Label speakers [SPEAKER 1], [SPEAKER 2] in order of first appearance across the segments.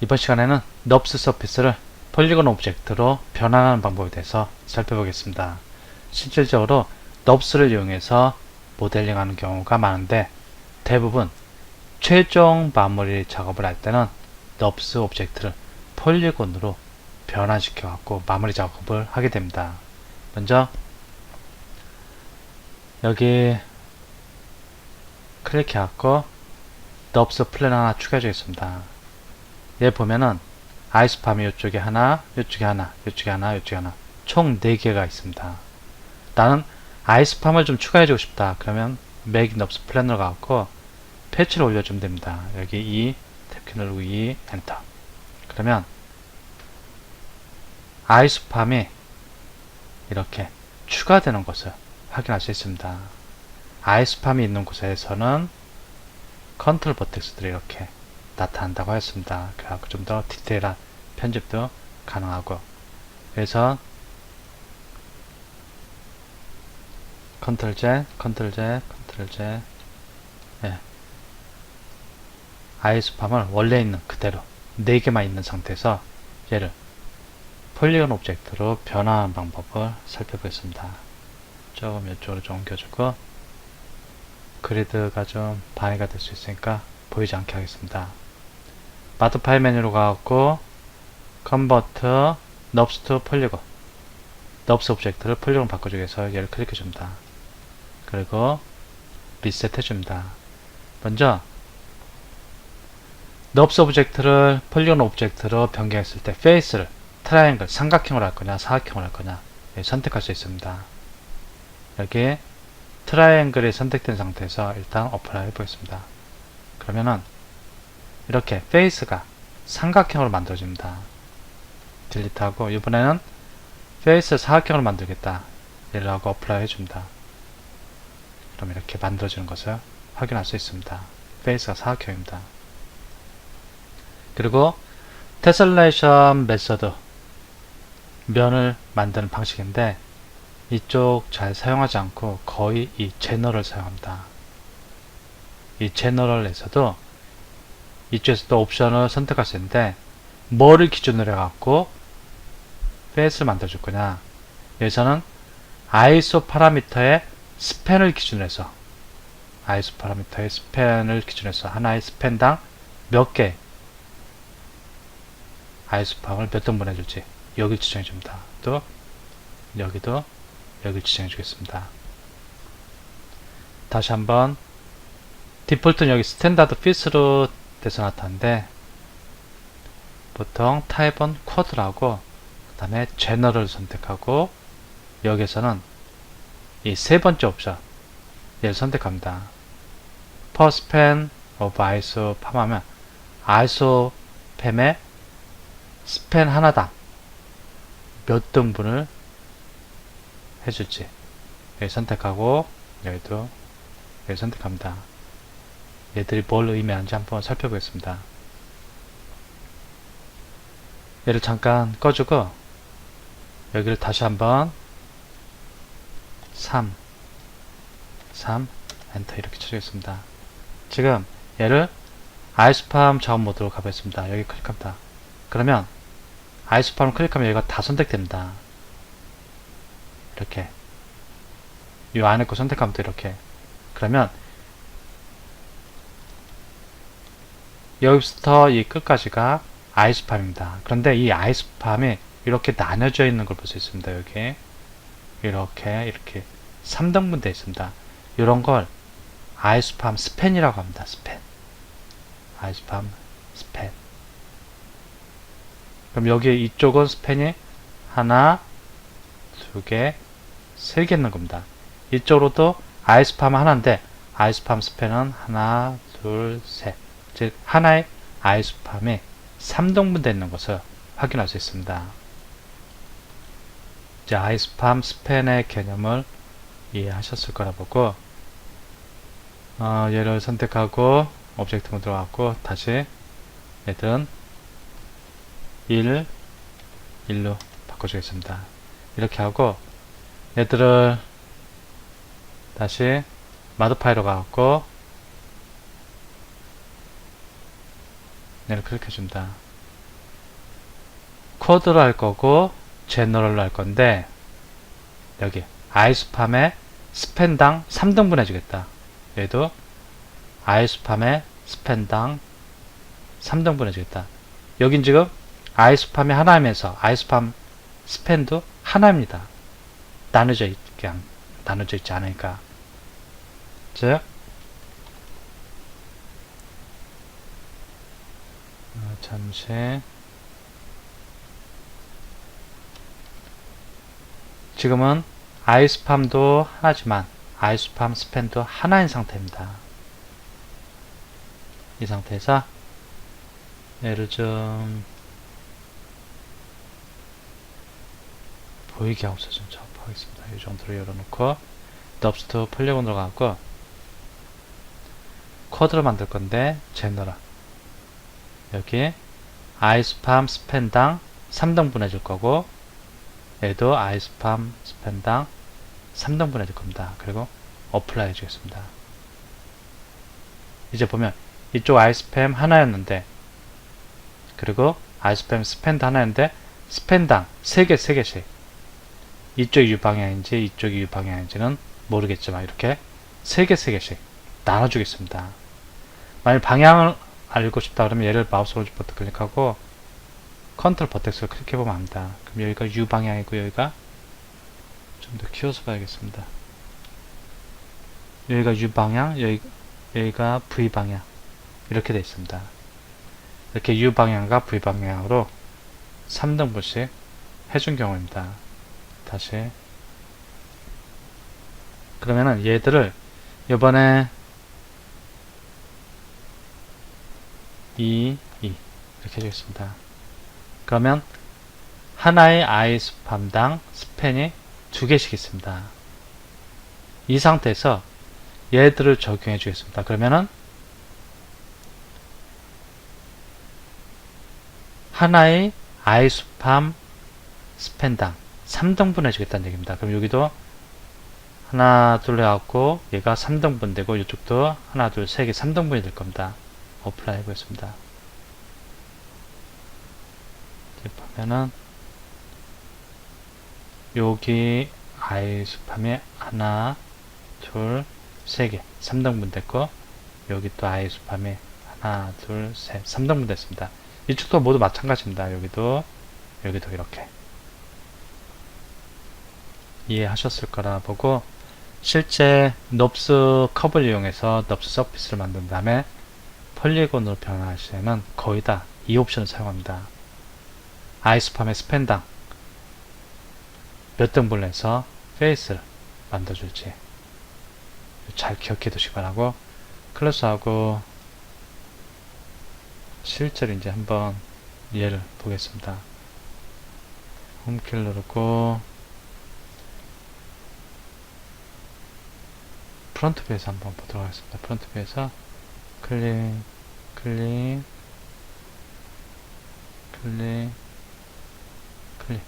[SPEAKER 1] 이번 시간에는 넙스 서피스를 폴리곤 오브젝트로 변환하는 방법에 대해서 살펴보겠습니다. 실질적으로 넙스를 이용해서 모델링하는 경우가 많은데 대부분 최종 마무리 작업을 할 때는 넙스 오브젝트를 폴리곤으로 변환시켜 갖고 마무리 작업을 하게 됩니다. 먼저 여기 클릭해 갖고 넙스 플랜 하나 추가해 주겠습니다. 얘 보면은 아이스팜이 이쪽에 하나, 이쪽에 하나, 이쪽에 하나, 이쪽에 하나 총 4개가 있습니다. 나는 아이스팜을 좀 추가해주고 싶다. 그러면 make nubs 플랜으로 가고 패치를 올려주면 됩니다. 여기 2, 탭키 누르고 2, 엔터. 그러면 아이스팜이 이렇게 추가되는 것을 확인할 수 있습니다. 아이스팜이 있는 곳에서는 컨트롤 버텍스들이 이렇게 나타난다고 했습니다. 그래갖고 좀 더 디테일한 편집도 가능하고 그래서 컨트롤 Z, 컨트롤 Z, 컨트롤 Z 예. 아이스팜을 원래 있는 그대로 4개만 있는 상태에서 얘를 폴리곤 오브젝트로 변화하는 방법을 살펴보겠습니다. 조금 이쪽으로 좀 옮겨주고 그리드가 좀 방해가 될 수 있으니까 보이지 않게 하겠습니다. 마드 파일 메뉴로 가고 컨버트 넙스 투 폴리곤 넙스 오브젝트를 폴리곤 바꿔주기 위해서 얘를 클릭해 줍니다. 그리고 리셋 해 줍니다. 먼저 넙스 오브젝트를 폴리곤 오브젝트로 변경했을 때 페이스를 트라이앵글 삼각형으로 할 거냐 사각형으로 할 거냐 예, 선택할 수 있습니다. 여기 트라이앵글이 선택된 상태에서 일단 어플라이 해보겠습니다. 그러면은 이렇게 페이스가 삼각형으로 만들어집니다. 딜리트하고 이번에는 페이스 사각형으로 만들겠다. 얘를 하고 어플라이 해줍니다. 그럼 이렇게 만들어지는 것을 확인할 수 있습니다. 페이스가 사각형입니다. 그리고 테슬레이션 메서드 면을 만드는 방식인데 이쪽 잘 사용하지 않고 거의 이 제너럴 사용합니다. 이 제너럴에서도 이쪽에서도 옵션을 선택할 수 있는데 뭐를 기준으로 해갖고 페이스를 만들어줄 거냐 여기서는 ISO 파라미터의 스팬을 기준으로 해서 ISO 파라미터의 스팬을 기준으로 해서 하나의 스팬당 몇 개 ISO 팜을 몇 등분 해줄지 여기 지정해 줍니다. 또 여기도 여기 지정해 주겠습니다. 다시 한번 디폴트는 여기 스탠다드 핏으로 돼서 나타나는데 보통 타입은 쿼드라고 그 다음에 제너럴 선택하고 여기서는 이 세 번째 옵션 얘를 선택합니다. 퍼스펜 오브 아이소 팜하면 아이소 팸의 스팬 하나당 몇 등분을 해줄지 여기 선택하고 여기도 여기 선택합니다. 얘들이 뭘 의미하는지 한번 살펴보겠습니다. 얘를 잠깐 꺼주고 여기를 다시 한번 3 3 엔터 이렇게 쳐주겠습니다. 지금 얘를 아이스팜 작업 모드로 가보겠습니다. 여기 클릭합니다. 그러면 아이스팜을 클릭하면 얘가 다 선택됩니다. 이렇게 이 안에 거 선택하면 또 이렇게 그러면 여기부터 이 끝까지가 아이스팜입니다. 그런데 이 아이스팜이 이렇게 나눠져 있는 걸 볼 수 있습니다. 여기 이렇게 이렇게 3등분 되어 있습니다. 이런 걸 아이스팜 스팬이라고 합니다. 스팬 아이스팜 스팬 그럼 여기 이쪽은 스팬이 하나, 두 개, 세 개 있는 겁니다. 이쪽으로도 아이스팜 하나인데 아이스팜 스팬은 하나, 둘, 셋. 즉 하나의 아이스팜이 3등분 되어 있는 것을 확인할 수 있습니다. 이제 아이스팜 스팬의 개념을 이해하셨을 거라 보고 어, 얘를 선택하고 오브젝트 들어갔고 다시 얘들은 1, 1로 바꿔주겠습니다. 이렇게 하고 얘들을 다시 마드 파일로 가고 얘를 클릭해준다. 코드로 할 거고 제너럴로 할 건데 여기 아이스팜에 스팬당 3등분 해주겠다. 얘도 아이스팜에 스팬당 3등분 해주겠다. 여긴 지금 아이스팜이 하나이면서 아이스팜 스팬도 하나입니다. 나눠져 있게 안- 나눠져 있지 않으니까. 즉 어, 잠시 지금은 아이스팜도 하나지만 아이스팜 스팬도 하나인 상태입니다. 이 상태에서 얘를 좀 보이게 하고서 좀 작업하겠습니다. 이 정도로 열어놓고 넙스트 폴리곤으로 가고 코드를 만들 건데 제너럴 여기 아이스팜 스팬당 3등분 해줄 거고 얘도 아이스팜 스팬당 3등분 해줄 겁니다. 그리고 어플라이 해주겠습니다. 이제 보면 이쪽 아이스팸 하나였는데 그리고 아이스팸 스팬드 하나였는데 스팬당 3개 3개씩 이쪽이 유방향인지 이쪽이 유방향인지는 모르겠지만 이렇게 3개 3개씩 나눠주겠습니다. 만약 방향을 알고 싶다 그러면 얘를 마우스 오른쪽 버튼 클릭하고 컨트롤 버텍스를 클릭해보면 압니다. 그럼 여기가 U 방향이고 여기가 좀 더 키워서 봐야겠습니다. 여기가 U 방향, 여기, 여기가 V 방향 이렇게 되어 있습니다. 이렇게 U 방향과 V 방향으로 3등분씩 해준 경우입니다. 다시 그러면은 얘들을 이번에 2, 2 이렇게 해주겠습니다. 그러면 하나의 아이스팜당 스팬이 두 개씩 있습니다. 이 상태에서 얘들을 적용해 주겠습니다. 그러면은 하나의 아이스팜 스팬당 3등분 해주겠다는 얘기입니다. 그럼 여기도 하나, 둘 해갖고 얘가 3등분 되고 이쪽도 하나, 둘, 세 개 3등분이 될 겁니다. 어플라이 해보겠습니다. 보면은 여기 아이스팜에 하나, 둘, 세 개 3등분 됐고 여기 또 아이스팜에 하나, 둘, 셋 3등분 됐습니다. 이쪽도 모두 마찬가지입니다. 여기도 여기도 이렇게 이해하셨을 거라 보고 실제 넙스 컵을 이용해서 넙스 서피스를 만든 다음에 폴리곤으로 변화할 시에는 거의 다 이 옵션을 사용합니다. 아이스팜의 스팬당 몇 등분을 해서 페이스를 만들어줄지 잘 기억해 두시기 바라고 클래스하고 실제로 이제 한번 예를 보겠습니다. 홈키를 누르고 프론트 뷰에서 한번 보도록 하겠습니다. 프론트 뷰에서 클릭, 클릭, 클릭, 클릭.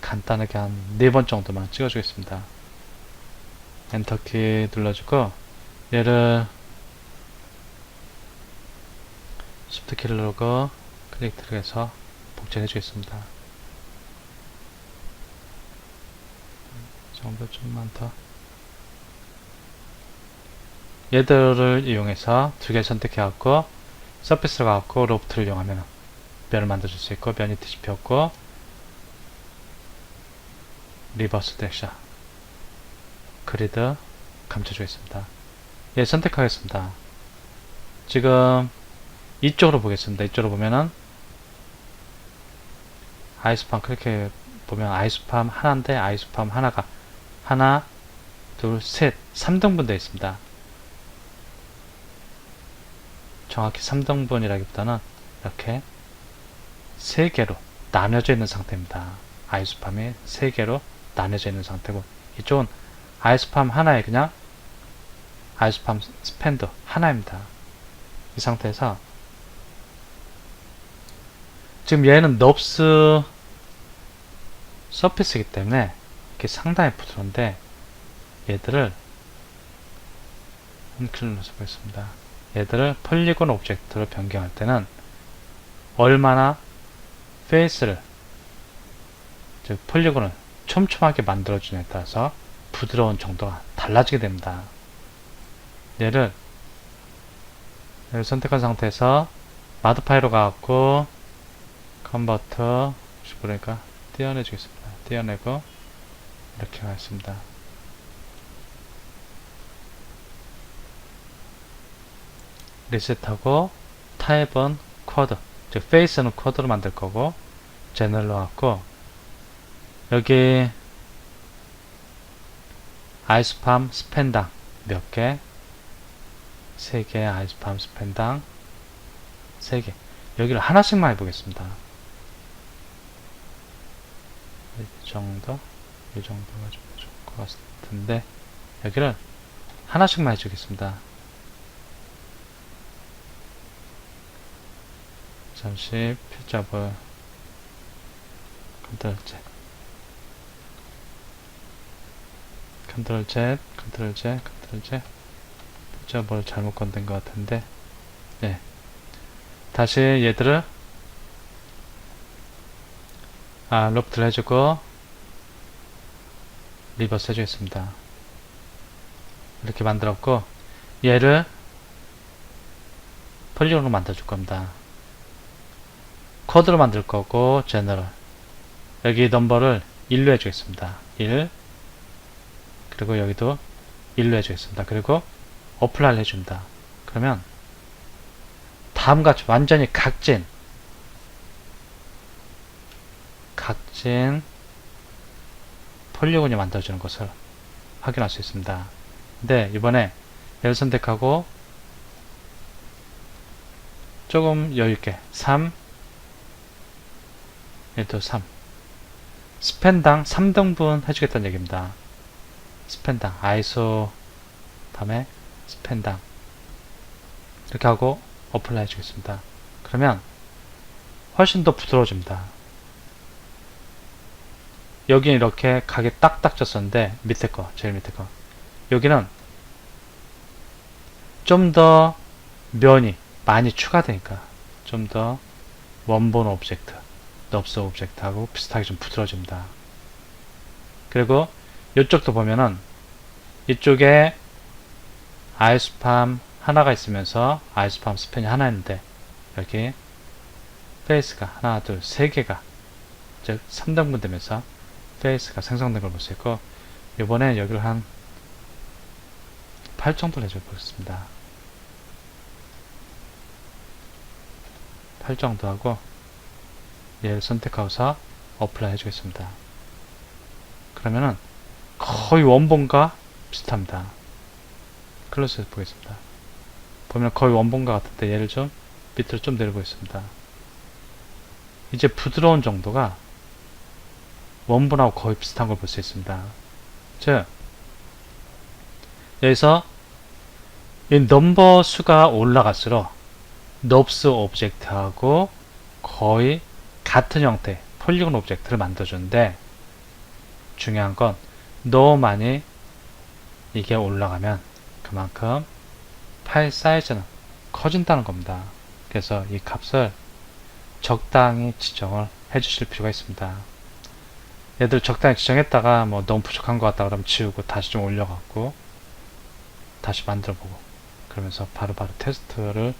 [SPEAKER 1] 간단하게 한 네 번 정도만 찍어주겠습니다. 엔터키 눌러주고 얘를 Shift 키를 누르고 클릭 들어가서 복제해 주겠습니다. 정도 좀만 더 얘들을 이용해서 두 개 선택해 갖고 서피스를 갖고 로프트를 이용하면 면을 만들어줄 수 있고 면이 뒤집혔고 리버스 섹션 그리드 감춰주겠습니다. 얘 선택하겠습니다. 지금 이쪽으로 보겠습니다. 이쪽으로 보면은 아이스팜 클릭해 보면 아이스팜 하나인데 아이스팜 하나가 하나, 둘, 셋, 3등분 되어 있습니다. 정확히 3등분이라기보다는 이렇게 3개로 나눠져 있는 상태입니다. 아이스팜이 3개로 나눠져 있는 상태고 이쪽은 아이스팜 하나에 그냥 아이스팜 스팬더 하나입니다. 이 상태에서 지금 얘는 넙스 서피스이기 때문에 이렇게 상당히 부드러운데 얘들을 홈킬을 눌러서 보겠습니다. 얘들을 폴리곤 오브젝트로 변경할 때는 얼마나 페이스를 즉 폴리곤을 촘촘하게 만들어주냐에 따라서 부드러운 정도가 달라지게 됩니다. 얘를 선택한 상태에서 마드 파일로 가갖고 컨버터 혹시 모르니까 떼어내 주겠습니다. 떼어내고 이렇게 하겠습니다. 리셋하고 타입은 쿼드 즉 페이스는 쿼드로 만들 거고 제너럴로 갖고 여기 아이스팜 스펜당 몇 개? 세개 아이스팜 스펜당 세 개. 여기를 하나씩만 해보겠습니다. 이 정도? 이 정도가 좀 좋을 것 같은데 여기를 하나씩만 해주겠습니다. 잠시 필잡을 컨트롤 Z. 컨트롤 Z 컨트롤 Z 컨트롤 Z. 필잡을 잘못 건든 것 같은데. 네. 다시 얘들을 아 롭트를 해주고 리버스 해주겠습니다. 이렇게 만들었고 얘를 폴리곤으로 만들어 줄 겁니다 코드로 만들 거고 제너럴 여기 넘버를 1로 해주겠습니다. 1 그리고 여기도 1로 해주겠습니다. 그리고 어플라이를 해줍니다. 그러면 다음같이 완전히 각진. 각진 폴리곤이 만들어지는 것을 확인할 수 있습니다. 근데 이번에 얘를 선택하고 조금 여유있게 3 얘도 3 스팬당 3등분 해주겠다는 얘기입니다. 스팬당 아이소 다음에 스팬당. 이렇게 하고 어플라이 해주겠습니다. 그러면 훨씬 더 부드러워집니다. 여기는 이렇게 각이 딱딱 졌었는데 밑에 거 제일 밑에 거. 여기는 좀 더 면이 많이 추가되니까 좀 더 원본 오브젝트 넙스 오브젝트하고 비슷하게 좀 부드러집니다. 그리고 이쪽도 보면은 이쪽에 아이스팜 하나가 있으면서 아이스팜 스팬이 하나 있는데 여기 페이스가 하나 둘 세 개가 즉 3등분 되면서 페이스가 생성된 걸 볼 수 있고 이번에 여기를 한 8 정도 내줘 보겠습니다. 8 정도 하고 얘를 선택하고서 어플라이 해주겠습니다. 그러면은 거의 원본과 비슷합니다. 클로스 보겠습니다. 보면 거의 원본과 같은데 얘를 좀 밑으로 좀 내려보겠습니다. 이제 부드러운 정도가 원본하고 거의 비슷한 걸 볼 수 있습니다. 즉 여기서 이 넘버 수가 올라갈수록 넙스 오브젝트하고 거의 같은 형태 폴리곤 오브젝트를 만들어주는데 중요한 건 너무 많이 이게 올라가면 그만큼 파일 사이즈는 커진다는 겁니다. 그래서 이 값을 적당히 지정을 해 주실 필요가 있습니다. 얘들 적당히 지정했다가 뭐 너무 부족한 것 같다 그러면 지우고 다시 좀 올려갖고 다시 만들어 보고 그러면서 바로바로 바로 테스트를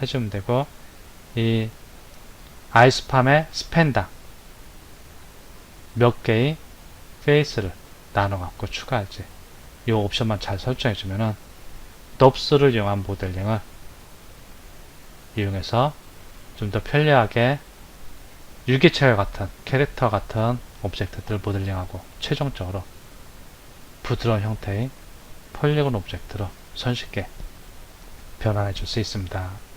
[SPEAKER 1] 해주면 되고 이 아이스팜의 스펜당 몇 개의 페이스를 나눠 갖고 추가할지 이 옵션만 잘 설정해 주면은 넙스를 이용한 모델링을 이용해서 좀 더 편리하게 유기체와 같은 캐릭터 같은 오브젝트들을 모델링하고 최종적으로 부드러운 형태의 폴리곤 오브젝트로 손쉽게 변환해 줄 수 있습니다.